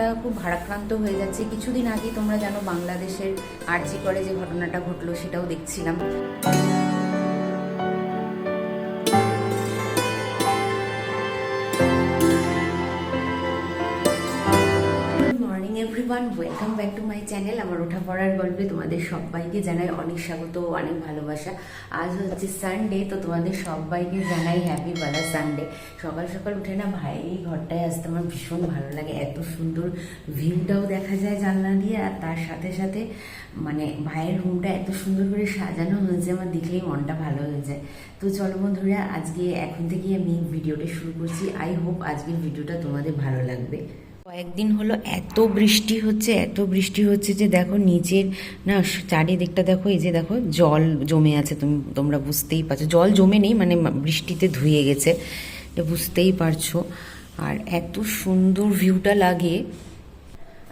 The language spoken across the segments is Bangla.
মনটা খুব ভারাক্রান্ত হয়ে যাচ্ছে। কিছুদিন আগে তোমরা জানো বাংলাদেশের আরজি করে যে ঘটনাটা ঘটলো, সেটাও দেখছিলাম। Everyone welcome back to my channel আমার ওঠা পড়ার গল্পে তোমাদের সবাইকে জানাই অনেক স্বাগত অনেক ভালোবাসা। আজ হচ্ছে সানডে তো তোমাদের সবাইকে জানাই হ্যাপি বালা সানডে সকাল সকাল উঠে না ভাই ঘরটায় আসতে আমার ভীষণ ভালো লাগে। এত সুন্দর ভিউটাও দেখা যায় জানলা দিয়ে আর তার সাথে সাথে মানে ভাইয়ের রুমটা এত সুন্দর করে সাজানো হয়েছে, আমার দেখলেই মনটা ভালো হয়ে যায়। তো চলো বন্ধুরা, আজকে এখন থেকেই আমি ভিডিওটা শুরু করছি। আই হোপ আজকের ভিডিওটা তোমাদের ভালো লাগবে। কয়েকদিন হলো এত বৃষ্টি হচ্ছে, এত বৃষ্টি হচ্ছে যে দেখো নিচের, না, চারিদিকটা দেখো, এই যে দেখো জল জমে আছে, তুমি, তোমরা বুঝতেই পারছ। জল জমে নেই মানে বৃষ্টিতে ধুয়ে গেছে বুঝতেই পারছ। আর এত সুন্দর ভিউটা লাগে।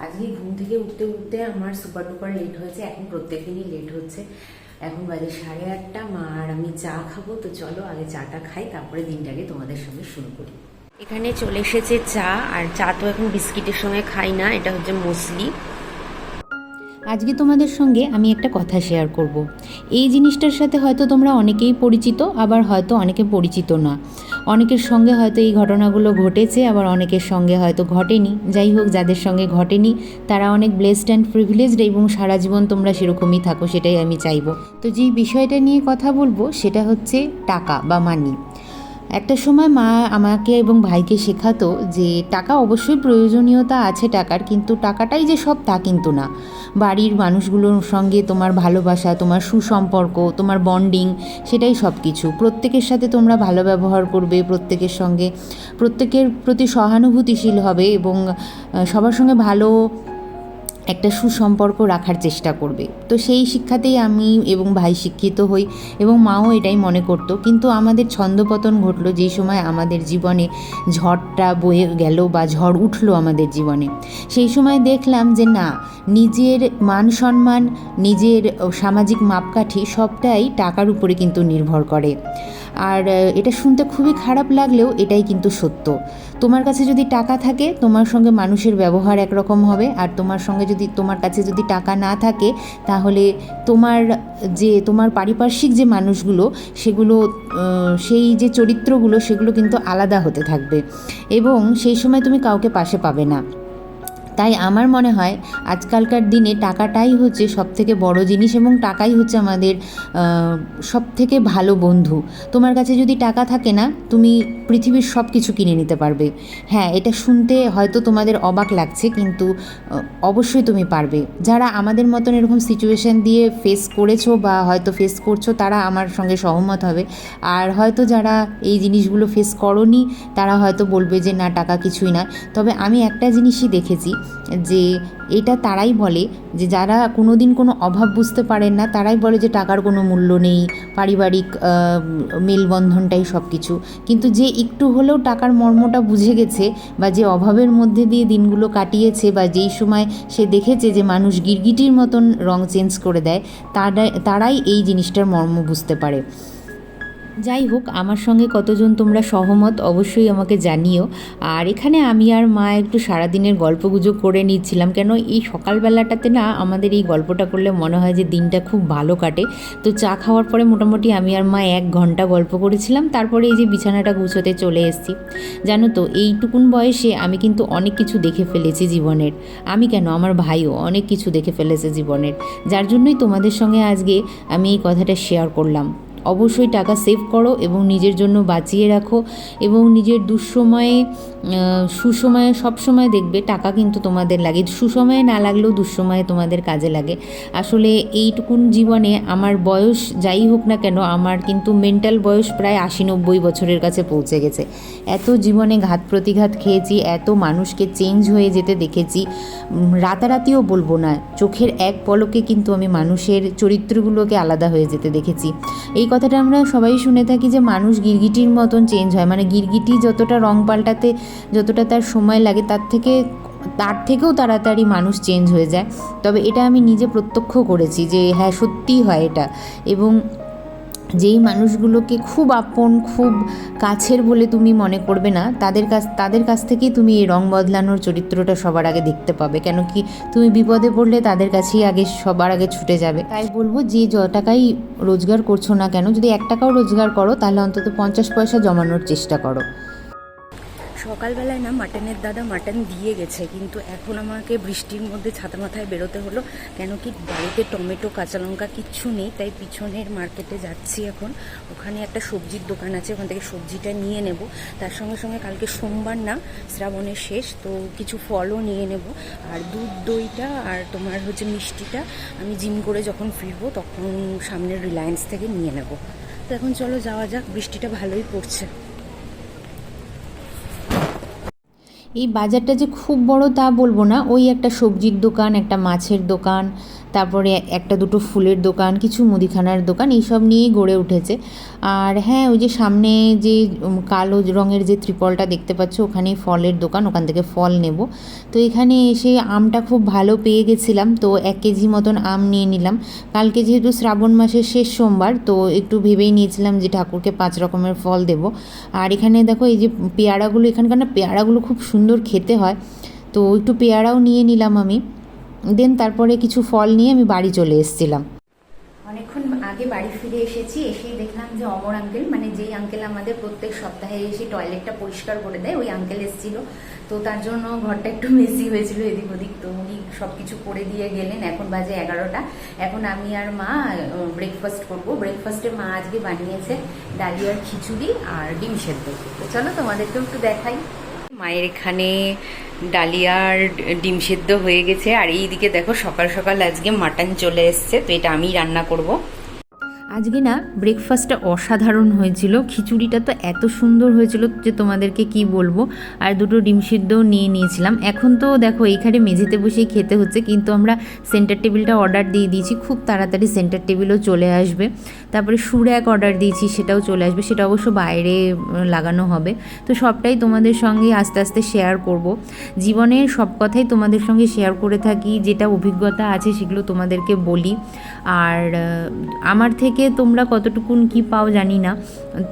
আজকে ঘুম থেকে উঠতে উঠতে আমার সুপার ডুপার লেট হয়েছে, এখন প্রত্যেক দিনই লেট হচ্ছে। এখন বাজে সাড়ে আটটা, মা আর আমি চা খাব, তো চলো আগে চাটা খাই, তারপরে দিনটাকে তোমাদের সঙ্গে শুরু করি। এখানে চলে এসেছে চা, আর চা তো এখন বিস্কিটের সঙ্গে খাই না, এটা হচ্ছে মোসলি। আজকে তোমাদের সঙ্গে আমি একটা কথা শেয়ার করব। এই জিনিসটার সাথে হয়তো তোমরা অনেকেই পরিচিত, আবার হয়তো অনেকে পরিচিত না। অনেকের সঙ্গে হয়তো এই ঘটনাগুলো ঘটেছে, আবার অনেকের সঙ্গে হয়তো ঘটেনি। যাই হোক, যাদের সঙ্গে ঘটেনি, তারা অনেক ব্লেসড অ্যান্ড প্রিভিলেজড এবং সারা জীবন তোমরা সেরকমই থাকো, সেটাই আমি চাইব। তো যেই বিষয়টা নিয়ে কথা বলব, সেটা হচ্ছে টাকা বা মানি একটা সময় মা আমাকে এবং ভাইকে শেখাতো যে টাকা অবশ্যই প্রয়োজনীয়তা আছে টাকার, কিন্তু টাকাটাই যে সব তা কিন্তু না। বাড়ির মানুষগুলোর সঙ্গে তোমার ভালোবাসা, তোমার সুসম্পর্ক, তোমার বন্ডিং সেটাই সব কিছু প্রত্যেকের সাথে তোমরা ভালো ব্যবহার করবে, প্রত্যেকের সঙ্গে, প্রত্যেকের প্রতি সহানুভূতিশীল হবে এবং সবার সঙ্গে ভালো একটা সুসম্পর্ক রাখার চেষ্টা করবে। তো সেই শিক্ষাতেই আমি এবং ভাই শিক্ষিত হই এবং মাও এটাই মনে করতো। কিন্তু আমাদের ছন্দপতন ঘটলো যেই সময় আমাদের জীবনে ঝড়টা বয়ে গেল বা ঝড় উঠল আমাদের জীবনে। সেই সময় দেখলাম যে না, নিজের মান সম্মান, নিজের সামাজিক মাপকাঠি সবটাই টাকার উপরে কিন্তু নির্ভর করে। আর এটা শুনতে খুবই খারাপ লাগলেও এটাই কিন্তু সত্য। তোমার কাছে যদি টাকা থাকে, তোমার সঙ্গে মানুষের ব্যবহার একরকম হবে। আর তোমার সঙ্গে যদি, তোমার কাছে যদি টাকা না থাকে, তাহলে তোমার যে, তোমার পারিপার্শ্বিক যে মানুষগুলো, সেগুলো সেই যে চরিত্রগুলো, সেগুলো কিন্তু আলাদা হতে থাকবে। এবং সেই সময় তুমি কাউকে পাশে পাবে না। তাই আমার মনে হয় আজকালকার দিনে টাকাটাই হচ্ছে সব থেকে বড় জিনিস এবং টাকাই হচ্ছে আমাদের সব থেকে ভালো বন্ধু। তোমার কাছে যদি টাকা থাকে না, তুমি পৃথিবীর সব কিছু কিনে নিতে পারবে। হ্যাঁ এটা শুনতে হয়তো তোমাদের অবাক লাগছে, কিন্তু অবশ্যই তুমি পারবে। যারা আমাদের মতন এরকম সিচুয়েশন দিয়ে ফেস করেছ বা হয়তো ফেস করছ, তারা আমার সঙ্গে সহমত হবে। আর হয়তো যারা এই জিনিসগুলো ফেস করনি, তারা হয়তো বলবে যে, না, টাকা কিছুই না। তবে আমি একটা জিনিসই দেখেছি যে এটা তারাই বলে যে যারা কোনো দিন কোনো অভাব বুঝতে পারেন না, তারাই বলে যে টাকার কোনো মূল্য নেই, পারিবারিক মেলবন্ধনটাই সব কিছু কিন্তু যে একটু হলেও টাকার মর্মটা বুঝে গেছে বা যে অভাবের মধ্যে দিয়ে দিনগুলো কাটিয়েছে বা যেই সময় সে দেখেছে যে মানুষ গিরগিটির মতন রং চেঞ্জ করে দেয় তারাই তারাই এই জিনিসটার মর্ম বুঝতে পারে। যাই হোক, আমার সঙ্গে কতজন তোমরা সহমত অবশ্যই আমাকে জানিও। আর এখানে আমি আর মা একটু সারাদিনের গল্পগুজব করে নিচ্ছিলাম, কেন এই সকালবেলাটাতে না আমাদের এই গল্পটা করলে মনে হয় যে দিনটা খুব ভালো কাটে। তো চা খাওয়ার পরে মোটামুটি আমি আর মা এক ঘণ্টা গল্প করেছিলাম, তারপরে এই যে বিছানাটা গুছোতে চলে এসেছি। জানো তো, এইটুকুন বয়সে আমি কিন্তু অনেক কিছু দেখে ফেলেছি জীবনের। আমি কেন? আমার ভাইও অনেক কিছু দেখে ফেলেছে জীবনের। যার জন্যই তোমাদের সঙ্গে আজকে আমি এই কথাটা শেয়ার করলাম। অবশ্যই টাকা সেভ করো এবং নিজের জন্য বাঁচিয়ে রাখো এবং নিজের দুঃসময়ে সুসময়ে, সবসময় দেখবে টাকা কিন্তু তোমাদের লাগে। সুসময়ে না লাগলেও দুঃসময়ে তোমাদের কাজে লাগে। আসলে এইটুকুন জীবনে আমার বয়স যাই হোক না কেন, আমার কিন্তু মেন্টাল বয়স প্রায় আশি নব্বই বছরের কাছে পৌঁছে গেছে। এত জীবনে ঘাত প্রতিঘাত খেয়েছি, এত মানুষকে চেঞ্জ হয়ে যেতে দেখেছি। রাতারাতিও বলব না, চোখের এক পলকে কিন্তু আমি মানুষের চরিত্রগুলোকে আলাদা হয়ে যেতে দেখেছি। এই কথাটা আমরা সবাই শুনে থাকি যে মানুষ গিরগিটির মতন চেঞ্জ হয়। মানে গিরগিটি যতটা রং পাল্টাতে, যতটা তার সময় লাগে, তার থেকে, তার থেকেও তাড়াতাড়ি মানুষ চেঞ্জ হয়ে যায়। তবে এটা আমি নিজে প্রত্যক্ষ করেছি যে হ্যাঁ সত্যিই হয় এটা। এবং যেই মানুষগুলোকে খুব আপন, খুব কাছের বলে তুমি মনে করবে না, তাদের কাছ তাদের কাছ থেকেই তুমি এই রং বদলানোর চরিত্রটা সবার আগে দেখতে পাবে। কেন কি তুমি বিপদে পড়লে তাদের কাছেই আগে, সবার আগে ছুটে যাবে। তাই বলব যে য টাকাই রোজগার করছ না কেন, যদি এক টাকাও রোজগার করো, তাহলে অন্তত পঞ্চাশ পয়সা জমানোর চেষ্টা করো। সকালবেলায় না মাটনের দাদা মাটন দিয়ে গেছে, কিন্তু এখন আমাকে বৃষ্টির মধ্যে ছাতা মাথায় বেরোতে হলো। কেন কি বাড়িতে টমেটো, কাঁচা লঙ্কা কিচ্ছু নেই, তাই পিছনের মার্কেটে যাচ্ছি এখন। ওখানে একটা সবজির দোকান আছে, ওখান থেকে সবজিটা নিয়ে নেব। তার সঙ্গে সঙ্গে কালকে সোমবার না শ্রাবণের শেষ, তো কিছু ফলও নিয়ে নেব। আর দুধ দইটা আর তোমার হচ্ছে মিষ্টিটা আমি জিম করে যখন ফিরবো তখন সামনের রিলায়েন্স থেকে নিয়ে নেব। তো এখন চলো যাওয়া যাক, বৃষ্টিটা ভালোই পড়ছে। এই বাজারটা যে খুব বড় তা বলব না। ওই একটা সবজির দোকান, একটা মাছের দোকান তারপরে একটা দুটো ফুলের দোকান, কিছু মুদিখানার দোকান, এইসব নিয়েই গড়ে উঠেছে। আর হ্যাঁ ওই যে সামনে যে কালো রঙের যে ত্রিপলটা দেখতে পাচ্ছ, ওখানেই ফলের দোকান, ওখান থেকে ফল নেব। তো এখানে এসে আমটা খুব ভালো পেয়ে গেছিলাম, তো এক কেজি মতন আম নিয়ে নিলাম। কালকে যেহেতু শ্রাবণ মাসের শেষ সোমবার, তো একটু ভেবেই নিয়েছিলাম যে ঠাকুরকে পাঁচ রকমের ফল দেব। আর এখানে দেখো, এই যে পেয়ারাগুলো, এখানকার না পেয়ারাগুলো খুব সুন্দর খেতে হয়। তো একটু পেয়ারাও নিয়ে নিলাম আমি। দেন তারপরে কিছু ফল নিয়ে আমি বাড়ি চলে এসেছিলাম। অনেকক্ষণ আগে বাড়ি ফিরে এসেছি, এসেই দেখলাম যে অমর আঙ্কেল মানে যেই আঙ্কেল আমাদের প্রত্যেক সপ্তাহে এসে টয়লেটটা পরিষ্কার করে দেয়, ওই আঙ্কেল এসেছিল। তো তার জন্য ঘরটা একটু মেসি হয়েছিল এদিক ওদিক, তো উনি সব কিছু করে দিয়ে গেলেন। এখন বাজে এগারোটা। এখন আমি আর মা ব্রেকফাস্ট করব। ব্রেকফাস্টে মা আজকে বানিয়েছে ডালিয়ার খিচুড়ি আর ডিম সেদ্ধ। চলো তোমাদেরকেও একটু দেখাই। মায়ের এখানে ডালিয়ার ডিম সেদ্ধ হয়ে গেছে। আর এইদিকে দেখো সকাল সকাল আজকে মাটন চলে এসছে, তো এটা আমি রান্না করব। আজকে না ব্রেকফাস্টটা অসাধারণ হয়েছিল। খিচুড়িটা তো এত সুন্দর হয়েছিল যে তোমাদেরকে কি বলব? আর দুটো ডিম সিদ্ধও নিয়ে নিয়েছিলাম। এখন তো দেখো, এইখানে মেঝেতে বসেই খেতে হচ্ছে, কিন্তু আমরা সেন্টার টেবিলটা অর্ডার দিয়ে দিয়েছি। খুব তাড়াতাড়ি সেন্টার টেবিলও চলে আসবে। তারপরে সুর এক অর্ডার দিয়েছি, সেটাও চলে আসবে। সেটা অবশ্য বাইরে লাগানো হবে। তো সবটাই তোমাদের সঙ্গে আস্তে আস্তে শেয়ার করব। জীবনের সব কথাই তোমাদের সঙ্গে শেয়ার করে থাকি। যেটা অভিজ্ঞতা আছে সেগুলো তোমাদেরকে বলি। আর আমার থেকে তোমরা কতটুকুন কি পাও জানি না।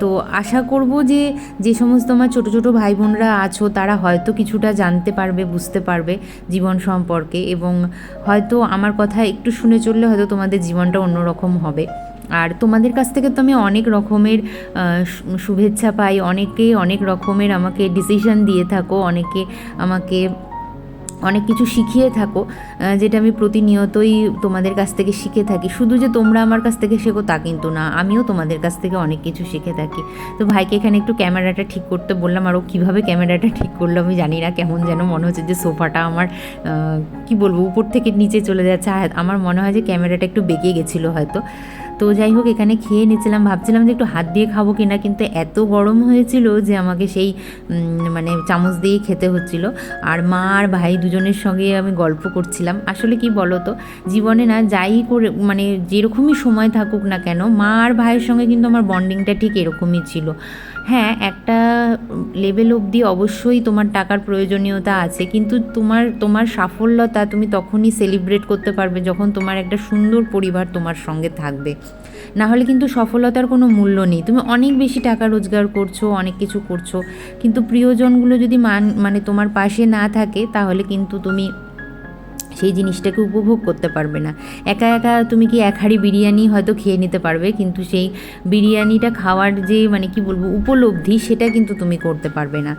তো আশা করব যে যে সমস্ত আমার ছোটো ছোটো ভাই বোনরা আছো, তারা হয়তো কিছুটা জানতে পারবে, বুঝতে পারবে জীবন সম্পর্কে এবং হয়তো আমার কথা একটু শুনে চললে হয়তো তোমাদের জীবনটা অন্যরকম হবে। আর তোমাদের কাছ থেকে তো আমি অনেক রকমের শুভেচ্ছা পাই, অনেকে অনেক রকমের আমাকে ডিসিশন দিয়ে থাকো, অনেকে আমাকে অনেক কিছু শিখিয়ে থাকো যেটা আমি প্রতিনিয়তই তোমাদের কাছ থেকে শিখে থাকি। শুধু যে তোমরা আমার কাছ থেকে শেখো তা কিন্তু না, আমিও তোমাদের কাছ থেকে অনেক কিছু শিখে থাকি। তো ভাইকে এখানে একটু ক্যামেরাটা ঠিক করতে বললাম, আর ও কীভাবে ক্যামেরাটা ঠিক করল আমি জানি না, কেমন যেন মনে হচ্ছে যে সোফাটা আমার কি বলব, উপর থেকে নিচে চলে যাচ্ছে। আমার মনে হয় যে ক্যামেরাটা একটু বেঁকে গেছিল হয়তো। তো যাই হোক, এখানে খেয়ে নিয়েছিলাম। ভাবছিলাম যে একটু হাত দিয়ে খাব কিনা, কিন্তু এত গরম হয়েছিল যে আমাকে সেই মানে চামচ দিয়েই খেতে হচ্ছিল। আর মা আর ভাই দুজনের সঙ্গে আমি গল্প করছিলাম। আসলে কি বলো তো জীবনে না যাই করে মানে যেরকমই সময় থাকুক না কেন, মা আর ভাইয়ের সঙ্গে কিন্তু আমার বন্ডিংটা ঠিক এরকমই ছিল। হ্যাঁ একটা লেভেল অবধি অবশ্যই তোমার টাকার প্রয়োজনীয়তা আছে। কিন্তু তোমার তোমার সাফল্যতা তুমি তখনই সেলিব্রেট করতে পারবে যখন তোমার একটা সুন্দর পরিবার তোমার সঙ্গে থাকবে। না হলে কিন্তু সফলতার কোনো মূল্য নেই। তুমি অনেক বেশি টাকা রোজগার করছ, অনেক কিছু করছ। কিন্তু প্রিয়জনগুলো যদি মান মানে তোমার পাশে না থাকে, তাহলে কিন্তু তুমি সেই জিনিসটাকে উপভোগ করতে পারবে না। একা একা তুমি কি এক হাঁড়ি বিরিয়ানি হয়তো খেয়ে নিতে পারবে, কিন্তু সেই বিরিয়ানিটা খাওয়ার যে মানে কি বলব, উপলব্ধি সেটা কিন্তু তুমি করতে পারবে না।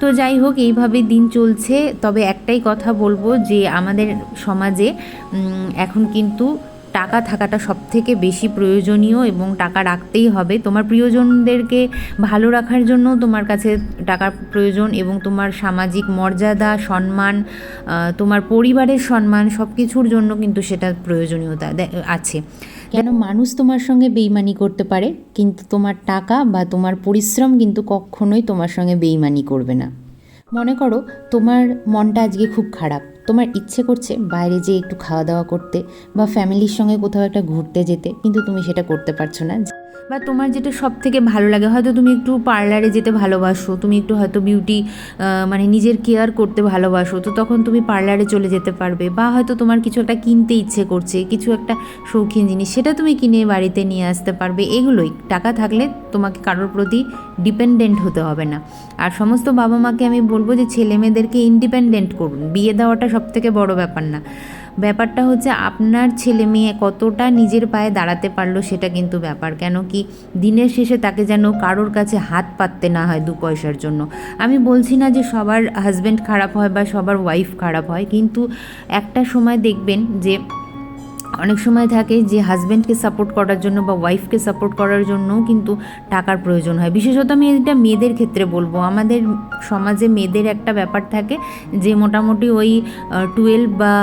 তো যাই হোক, এইভাবে দিন চলছে। তবে একটাই কথা বলব যে, আমাদের সমাজে এখন কিন্তু টাকা থাকাটা সব থেকে বেশি প্রয়োজনীয় এবং টাকা রাখতেই হবে। তোমার প্রিয়জনদেরকে ভালো রাখার জন্য তোমার কাছে টাকার প্রয়োজন এবং তোমার সামাজিক মর্যাদা, সম্মান তোমার পরিবারের সম্মান সব কিছুর জন্য কিন্তু সেটা প্রয়োজনীয়তা আছে। কেন মানুষ তোমার সঙ্গে বেইমানি করতে পারে? কিন্তু তোমার টাকা বা তোমার পরিশ্রম কিন্তু কখনোই তোমার সঙ্গে বেইমানি করবে না। মনে করো তোমার মনটা আজকে খুব খারাপ। তোমার ইচ্ছে করছে বাইরে যেয়ে একটু খাওয়া দাওয়া করতে বা ফ্যামিলির সঙ্গে কোথাও একটা ঘুরতে যেতে, কিন্তু তুমি সেটা করতে পারছ না। বা তোমার যেটা সব থেকে ভালো লাগে, হয়তো তুমি একটু পার্লারে যেতে ভালোবাসো, তুমি একটু হয়তো বিউটি মানে নিজের কেয়ার করতে ভালোবাসো, তো তখন তুমি পার্লারে চলে যেতে পারবে বা হয়তো তোমার কিছু একটা কিনতে ইচ্ছে করছে, কিছু একটা শৌখিন জিনিস, সেটা তুমি কিনে বাড়িতে নিয়ে আসতে পারবে। এগুলোই, টাকা থাকলে তোমাকে কারোর প্রতি ডিপেন্ডেন্ট হতে হবে না। আর সমস্ত বাবা মাকে আমি বলব যে ছেলে মেয়েদেরকে ইন্ডিপেন্ডেন্ট করুন। বিয়ে দেওয়াটা সব থেকে বড় ব্যাপার না। ব্যাপারটা হচ্ছে আপনার ছেলে মেয়ে কতটা নিজের পায়ে দাঁড়াতে পারল সেটা কিন্তু ব্যাপার। কেন কি দিনের শেষে তাকে যেন কারোর কাছে হাত পাততে না হয় দু পয়সার জন্য। আমি বলছি না যে সবার হাজব্যান্ড খারাপ হয় বা সবার ওয়াইফ খারাপ হয়, কিন্তু একটা সময় দেখবেন যে অনেক সময় থাকে যে হাজব্যান্ডকে সাপোর্ট করার জন্য বা ওয়াইফকে সাপোর্ট করার জন্যও কিন্তু টাকার প্রয়োজন হয়। বিশেষত আমি এটা মেয়েদের ক্ষেত্রে বলব। আমাদের সমাজে মেয়েদের একটা ব্যাপার থাকে যে মোটামুটি ওই টুয়েলভ বা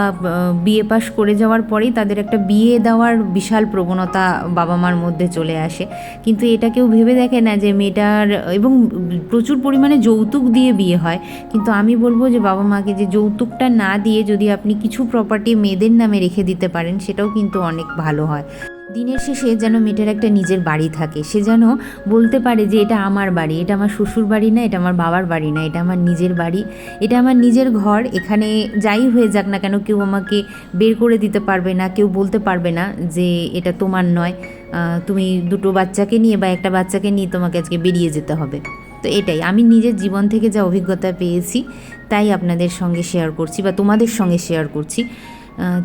বিএ পাস করে যাওয়ার পরেই তাদের একটা বিয়ে দেওয়ার বিশাল প্রবণতা বাবা মার মধ্যে চলে আসে। কিন্তু এটা কেউ ভেবে দেখে না যে মেয়েটার, এবং প্রচুর পরিমাণে যৌতুক দিয়ে বিয়ে হয়। কিন্তু আমি বলব যে বাবা মাকে যে যৌতুকটা না দিয়ে যদি আপনি কিছু প্রপার্টি মেয়েদের নামে রেখে দিতে পারেন সেটাও কিন্তু অনেক ভালো হয়। দিনের শেষে যেন মেয়েটার একটা নিজের বাড়ি থাকে। সে যেন বলতে পারে যে, এটা আমার বাড়ি, এটা আমার শ্বশুর বাড়ি না, এটা আমার বাবার বাড়ি না, এটা আমার নিজের বাড়ি, এটা আমার নিজের ঘর, এখানে যাই হয়ে যাক না কেন, কেউ আমাকে বের করে দিতে পারবে না, কেউ বলতে পারবে না যে, এটা তোমার নয়। তুমি দুটো বাচ্চাকে নিয়ে বা একটা বাচ্চাকে নিয়ে তোমাকে আজকে বেরিয়ে যেতে হবে। তো এটাই। আমি নিজের জীবন থেকে যা অভিজ্ঞতা পেয়েছি, তাই আপনাদের সঙ্গে শেয়ার করছি বা তোমাদের সঙ্গে শেয়ার করছি।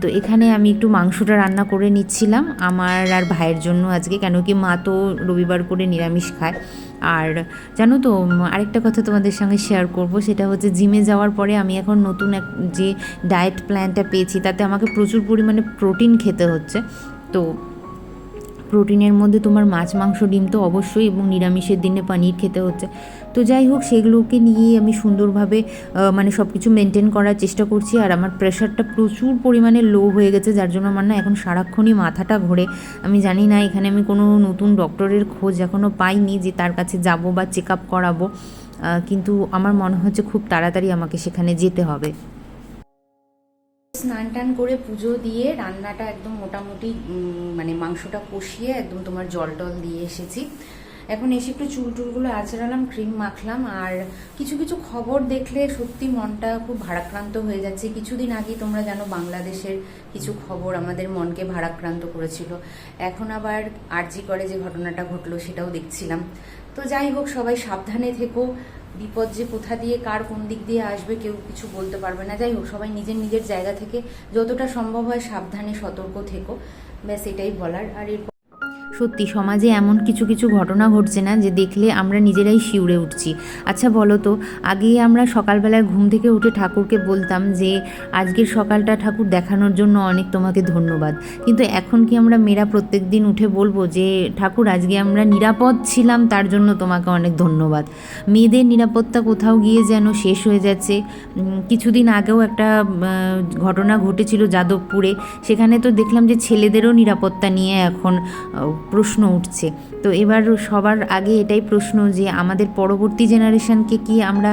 তো এখানে আমি একটু মাংসটা রান্না করে নিচ্ছিলাম। আমার আর ভাইয়ের জন্য আজকে, কেন কি মা তো রবিবার করে নিরামিষ খায়। আর জানো তো আরেকটা কথা তোমাদের সঙ্গে শেয়ার করব, সেটা হচ্ছে জিমে যাওয়ার পরে আমি এখন নতুন এক, যে ডায়েট প্ল্যানটা পেয়েছি, তাতে আমাকে প্রচুর পরিমাণে প্রোটিন খেতে হচ্ছে। তো প্রোটিনের মধ্যে তোমার মাছ, মাংস, ডিম তো অবশ্যই এবং নিরামিষের দিনে পনির খেতে হচ্ছে। তো যাই হোক, সেগুলোকে নিয়েই আমি সুন্দরভাবে মানে সব কিছু মেনটেন করার চেষ্টা করছি আর আমার প্রেশারটা প্রচুর পরিমাণে লো হয়ে গেছে, যার জন্য আমার না এখন সারাক্ষণই মাথাটা ঘোরে। আমি জানি না, এখানে আমি কোনো নতুন ডক্টরের খোঁজ এখনও পাইনি যে তার কাছে যাব বা চেক আপ করাবো কিন্তু আমার মনে হচ্ছে খুব তাড়াতাড়ি আমাকে সেখানে যেতে হবে। স্নান টান করে পুজো দিয়ে রান্নাটা একদম মোটামুটি মানে মাংসটা কষিয়ে একদম তোমার জল টল দিয়ে এসেছি। এখন এসে একটু চুল টুলগুলো আঁচড়ালাম ক্রিম মাখলাম আর কিছু কিছু খবর দেখলে সত্যি মনটা খুব ভারাক্রান্ত হয়ে যাচ্ছে। কিছুদিন আগে তোমরা জানো বাংলাদেশের কিছু খবর আমাদের মনকে ভারাক্রান্ত করেছিল। এখন আবার আরজি করে যে ঘটনাটা ঘটলো সেটাও দেখছিলাম। তো যাই হোক, সবাই সাবধানে থেকো। বিপদ যে কোথা দিয়ে, কার কোন দিক দিয়ে আসবে কেউ কিছু বলতে পারবে না। যাই হোক, সবাই নিজের নিজের জায়গা থেকে যতটা সম্ভব হয় সাবধানে সতর্ক থেকো। ব্যাস, এটাই বলার। আর এর সত্যি, সমাজে এমন কিছু কিছু ঘটনা ঘটছে না যে দেখলে আমরা নিজেরাই শিউরে উঠছি। আচ্ছা বলো তো আগে আমরা সকালবেলায় ঘুম থেকে উঠে ঠাকুরকে বলতাম যে, আজকের সকালটা ঠাকুর দেখানোর জন্য অনেক তোমাকে ধন্যবাদ। কিন্তু এখন কি আমরা মেয়েরা প্রত্যেক দিন উঠে বলব যে, ঠাকুর, আজকে আমরা নিরাপদ ছিলাম, তার জন্য তোমাকে অনেক ধন্যবাদ। মেয়েদের নিরাপত্তা কোথাও গিয়ে যেন শেষ হয়ে যাচ্ছে। কিছুদিন আগেও একটা ঘটনা ঘটেছিল যাদবপুরে। সেখানে তো দেখলাম যে ছেলেদেরও নিরাপত্তা নিয়ে এখন প্রশ্ন উঠছে। তো এবার সবার আগে এটাই প্রশ্ন যে আমাদের পরবর্তী জেনারেশনকে কি আমরা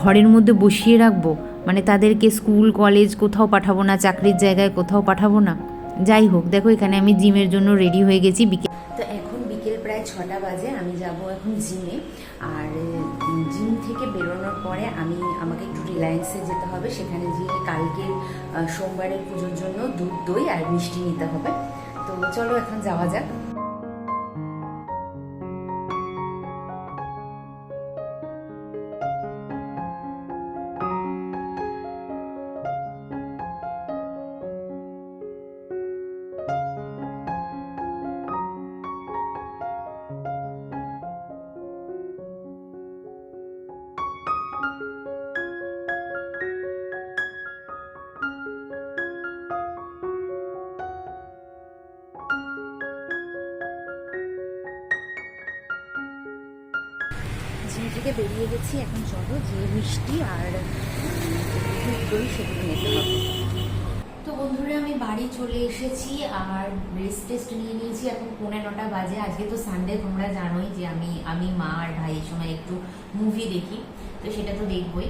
ঘরের মধ্যে বসিয়ে রাখব? মানে তাদেরকে স্কুল, কলেজ কোথাও পাঠাবো না, চাকরির জায়গায় কোথাও পাঠাবো না? যাই হোক, দেখো এখানে আমি জিমের জন্য রেডি হয়ে গেছি বিকেল তো এখন বিকেল প্রায় ছটা বাজে, আমি যাব এখন জিমে। আর জিম থেকে বেরোনোর পরে আমি, আমাকে একটু রিলায়েন্সে যেতে হবে। সেখানে গিয়ে কালকের সোমবারের পুজোর জন্য দুধ, দই আর মিষ্টি নিতে হবে। তো চলো এখন যাওয়া যাক। থেকে বেরিয়ে গেছি। এখন চলো যে মিষ্টি আর দই নিতে হবে। তো বন্ধুরা, আমি বাড়ি চলে এসেছি। আর রেস্ট টেস্ট নিয়ে নিয়েছি। এখন পৌনে নটা বাজে। আজকে তো সানডে তোমরা জানোই যে আমি আমি মা আর ভাই এই সময় একটু মুভি দেখি। তো সেটা তো দেখবই।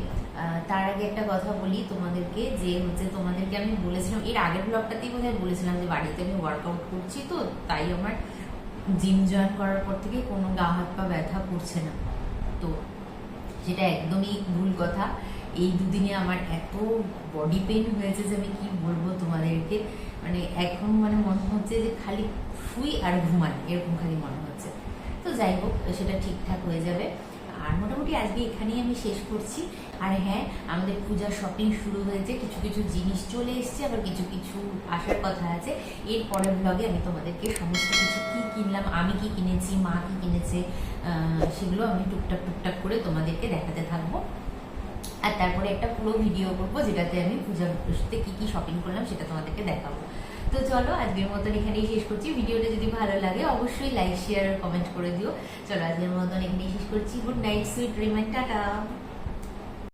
তার আগে একটা কথা বলি তোমাদেরকে, যে হচ্ছে তোমাদেরকে আমি বলেছিলাম, এর আগের ব্লগটাতেই বোধহয় বলেছিলাম যে বাড়িতে আমি ওয়ার্কআউট করছি, তো তাই আমার জিম জয়েন করার পর থেকে কোনো গা হাত পা ব্যথা করছে না। তো যেটা একদমই ভুল কথা। এই দুদিনে আমার এত বডি পেন হয়েছে যে আমি কি বলব তোমাদেরকে? মানে এখন মানে মনে হচ্ছে যে খালি শুই আর ঘুমাই, এরকম খালি মনে হচ্ছে। তো যাই হোক, সেটা ঠিকঠাক হয়ে যাবে। আর মোটামুটি আজকে এখানেই আমি শেষ করছি। আর হ্যাঁ আমাদের পূজার শপিং শুরু হয়েছে, কিছু কিছু জিনিস চলে এসছে, আবার কিছু কিছু আসার কথা আছে। এর পরের ব্লগে আমি তোমাদেরকে সমস্ত কিছু কী কিনলাম, আমি কি কিনেছি, মা কি কিনেছে সেগুলো আমি টুকটাক টুকটাক করে তোমাদেরকে দেখাতে থাকব। আর তারপরে একটা পুরো ভিডিও করব, যেটাতে আমি পূজার সাথে কি কি শপিং করলাম সেটা তোমাদেরকে দেখাবো। তো চলো আজকের মতন এখানেই শেষ করছি। ভিডিওটা যদি ভালো লাগে, অবশ্যই লাইক শেয়ার কমেন্ট করে দিও। চলো আজকের মতন এখানেই শেষ করছি। Good night sweet remind tata